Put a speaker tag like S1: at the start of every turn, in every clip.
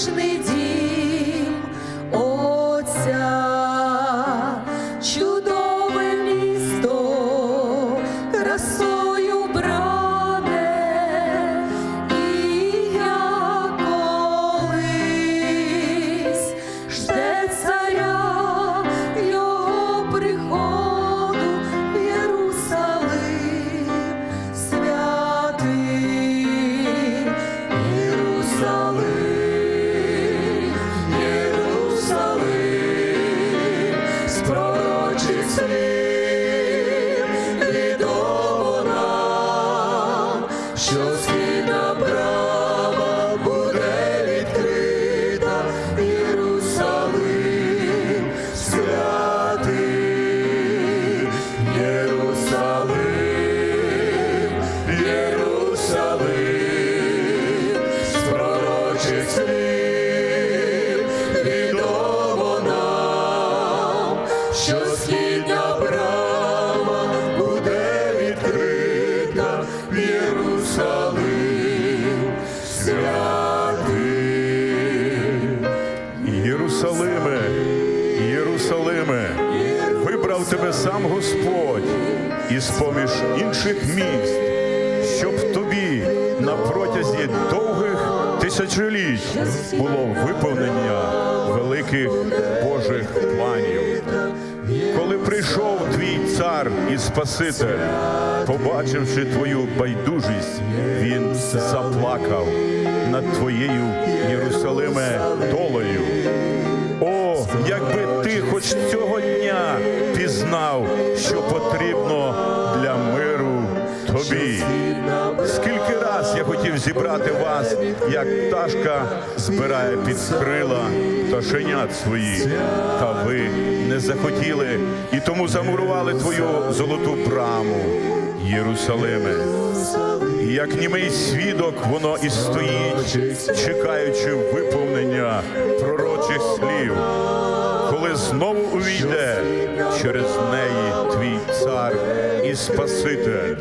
S1: freshly Єрусалим, з слів відомо що східна брама буде відкрита Єрусалим святий.
S2: Єрусалиме, Єрусалиме, вибрав тебе сам Господь із поміж інших міст, щоб тобі на протязі довгих тисячоліть було виповнення великих Божих планів. Коли прийшов твій цар і Спаситель, побачивши твою байдужість, він заплакав над твоєю Єрусалиме долею. О, якби ти хоч цього дня пізнав, що потрібно тобі. Скільки раз я хотів зібрати вас, як пташка збирає під крила пташенят свої, та ви не захотіли і тому замурували твою золоту браму, Єрусалиме. І як німий свідок воно і стоїть, чекаючи виповнення пророчих слів, коли знову увійде через неї твій цар і Спаситель.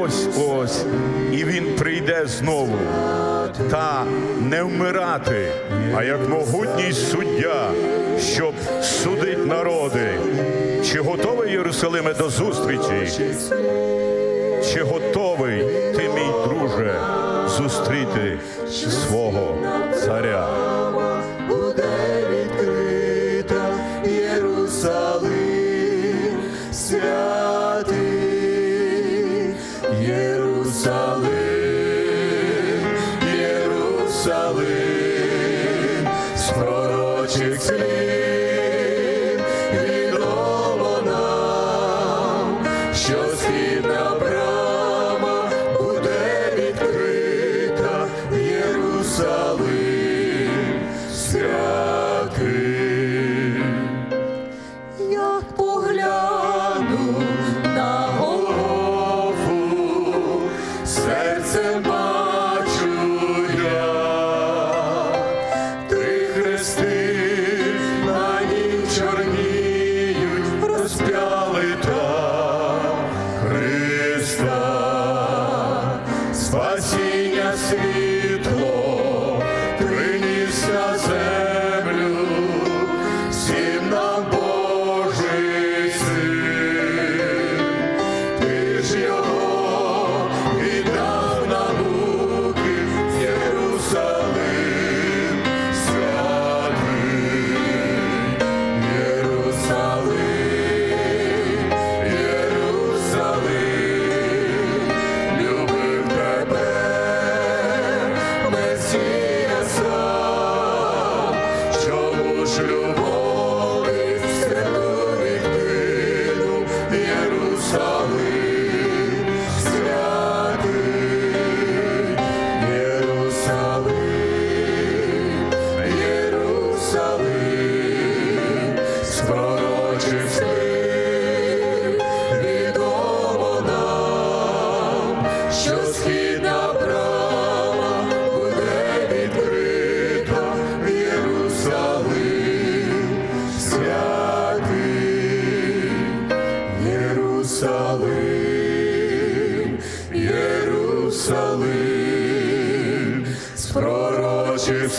S2: Ось ось, і він прийде знову, та не вмирати, а як могутній суддя, щоб судить народи. Чи готовий Єрусалиме до зустрічі? Чи готовий ти, мій друже, зустріти свого царя?
S1: Пророчих слів відомо нам, що східна брама спасіння світло Слів